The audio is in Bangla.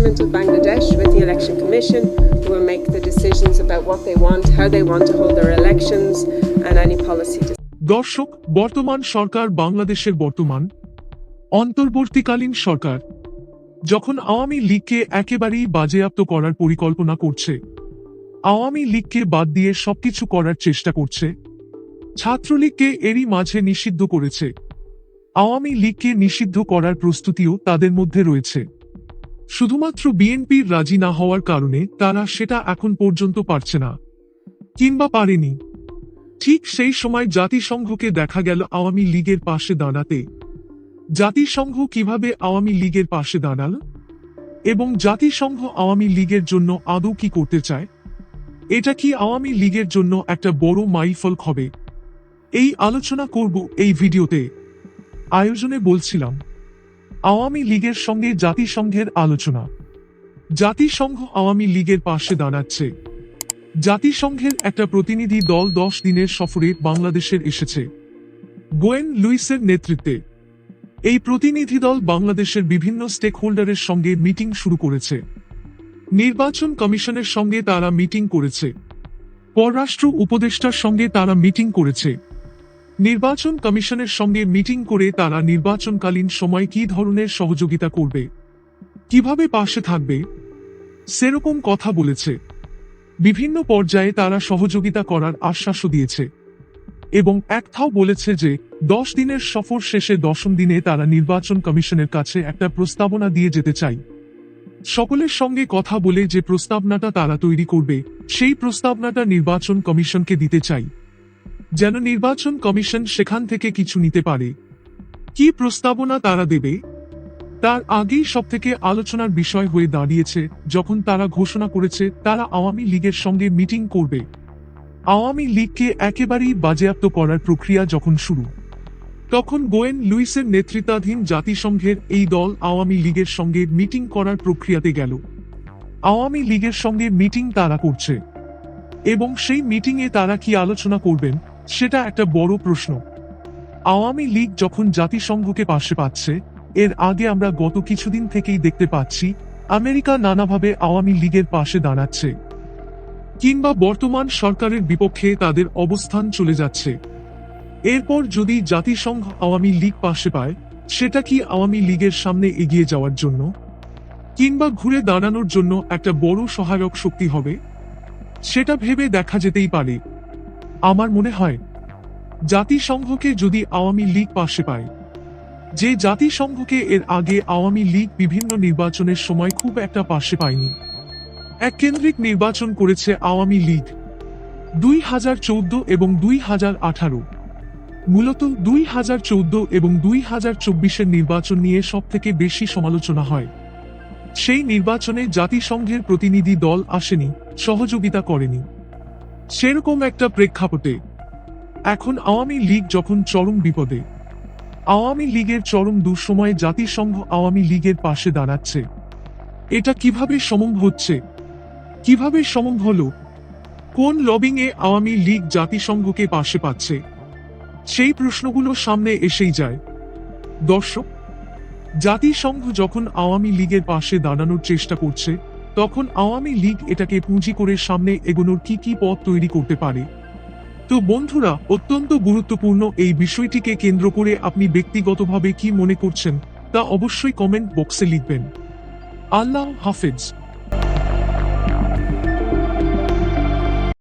government of Bangladesh, with the Election Commission, who will make the decisions about what they want, how they want to hold their elections, and any policy. দর্শক বর্তমান সরকার বাংলাদেশের বর্তমান। অন্তর্বর্তীকালীন সরকার যখন আওয়ামী লীগকে একেবারেই বাজেয়াপ্ত করার পরিকল্পনা করছে আওয়ামী লীগকে বাদ দিয়ে সবকিছু করার চেষ্টা করছে ছাত্রলীগকে এরই মাঝে নিষিদ্ধ করেছে। আওয়ামী লীগকে নিষিদ্ধ করার প্রস্তুতিও তাদের মধ্যে রয়েছে। শুধুমাত্র বিএনপির রাজি না হওয়ার কারণে তারা সেটা এখন পর্যন্ত পারছে না। কিংবা পারেনি। ঠিক সেই সময় জাতিসংঘকে দেখা গেল আওয়ামী লীগের পাশে দাঁড়াতে। জাতিসংঘ কীভাবে আওয়ামী লীগের পাশে দাঁড়াল? এবং জাতিসংঘ আওয়ামী লীগের জন্য আদৌ কি করতে চায়? এটা কি আওয়ামী লীগের জন্য একটা বড় মাইলফল হবে? এই আলোচনা করব এই ভিডিওতে। আয়োজনে বলছিলাম আওয়ামী লীগের সঙ্গে জাতিসংঘের আলোচনা। জাতিসংঘ আওয়ামী লীগের পাশে দাঁড়াচ্ছে। জাতিসংঘের একটা প্রতিনিধি দল দশ দিনের সফরে বাংলাদেশের এসেছে। গোয়েন লুইসের নেতৃত্বে। এই প্রতিনিধি দল বাংলাদেশের বিভিন্ন স্টেক হোল্ডারের সঙ্গে মিটিং শুরু করেছে। নির্বাচন কমিশনের সঙ্গে তারা মিটিং করেছে। পররাষ্ট্র উপদেষ্টার সঙ্গে তারা মিটিং করেছে। নির্বাচন কমিশনের সঙ্গে মিটিং করে তারা নির্বাচনকালীন সময় কী ধরনের সহযোগিতা করবে? কীভাবে পাশে থাকবে? সেরকম কথা বলেছে। বিভিন্ন পর্যায়ে তারা সহযোগিতা করার আশ্বাসও দিয়েছে। এবং একথাও বলেছে যে, দশ দিনের সফর শেষে দশম দিনে তারা নির্বাচন কমিশনের কাছে একটা প্রস্তাবনা দিয়ে যেতে চাই সকলের সঙ্গে কথা বলে যে প্রস্তাবনাটা তারা তৈরি করবে, সেই প্রস্তাবনাটা নির্বাচন কমিশনকে দিতে চাই। যেন নির্বাচন কমিশন সেখান থেকে কিছু নিতে পারে। কি প্রস্তাবনা তারা দেবে? তার আগেই সবথেকে আলোচনার বিষয় হয়ে দাঁড়িয়েছে, যখন তারা ঘোষণা করেছে তারা আওয়ামী লীগের সঙ্গে মিটিং করবে। আওয়ামী লীগকে একেবারেই বাজেয়াপ্ত করার প্রক্রিয়া যখন শুরু, তখন গোয়েন লুইসের নেতৃত্বাধীন জাতিসংঘের এই দল আওয়ামী লীগের সঙ্গে মিটিং করার প্রক্রিয়াতে গেল। আওয়ামী লীগের সঙ্গে মিটিং তারা করছে। এবং সেই মিটিংয়ে তারা কি আলোচনা করবেন? সেটা একটা বড় প্রশ্ন। আওয়ামী লীগ যখন জাতিসংঘকে পাশে পাচ্ছে, এর আগে আমরা গত কিছুদিন থেকেই দেখতে পাচ্ছি, আমেরিকা নানাভাবে আওয়ামী লীগের পাশে দাঁড়াচ্ছে। কিংবা বর্তমান সরকারের বিপক্ষে তাদের অবস্থান চলে যাচ্ছে। এরপর যদি জাতিসংঘ আওয়ামী লীগ পাশে পায়, সেটা কি আওয়ামী লীগের সামনে এগিয়ে যাওয়ার জন্য? কিংবা ঘুরে দাঁড়ানোর জন্য একটা বড় সহায়ক শক্তি হবে? সেটা ভেবে দেখা যেতেই পারে। আমার মনে হয়, জাতিসংঘকে যদি আওয়ামী লীগ পাশে পায়, যে জাতিসংঘকে এর আগে আওয়ামী লীগ বিভিন্ন নির্বাচনের সময় খুব একটা পাশে পায়নি। এক কেন্দ্রিক নির্বাচন করেছে আওয়ামী লীগ, দুই হাজার চৌদ্দ এবং দুই হাজার আঠারো। মূলত দুই হাজার চৌদ্দ এবং দুই হাজার চব্বিশের নির্বাচন নিয়ে সবথেকে বেশি সমালোচনা হয়। সেই নির্বাচনে জাতিসংঘের প্রতিনিধি দল আসেনি, সহযোগিতা করেনি। সেরকম একটা প্রেক্ষাপটে, এখন আওয়ামী লীগ যখন চরম বিপদে, আওয়ামী লীগের চরম দুঃসময়ে জাতিসংঘ আওয়ামী লীগের পাশে দাঁড়াচ্ছে। এটা কীভাবে সম্ভব হচ্ছে? কীভাবে সম্ভব হলো? কোন লবিং এ আওয়ামী লীগ জাতিসংঘকে পাশে পাচ্ছে? সেই প্রশ্নগুলো সামনে এসেই যায়। দর্শক, জাতিসংঘ যখন আওয়ামী লীগের পাশে দাঁড়ানোর চেষ্টা করছে তখন আওয়ামী লীগ এটাকে পুঁজি করে সামনে এগোনোর কি কি পথ তৈরি করতে পারে? তো বন্ধুরা, অত্যন্ত গুরুত্বপূর্ণ এই বিষয়টিকে কেন্দ্র করে আপনি ব্যক্তিগতভাবে কি মনে করছেন তা অবশ্যই কমেন্ট বক্সে লিখবেন। আল্লাহ হাফেজ।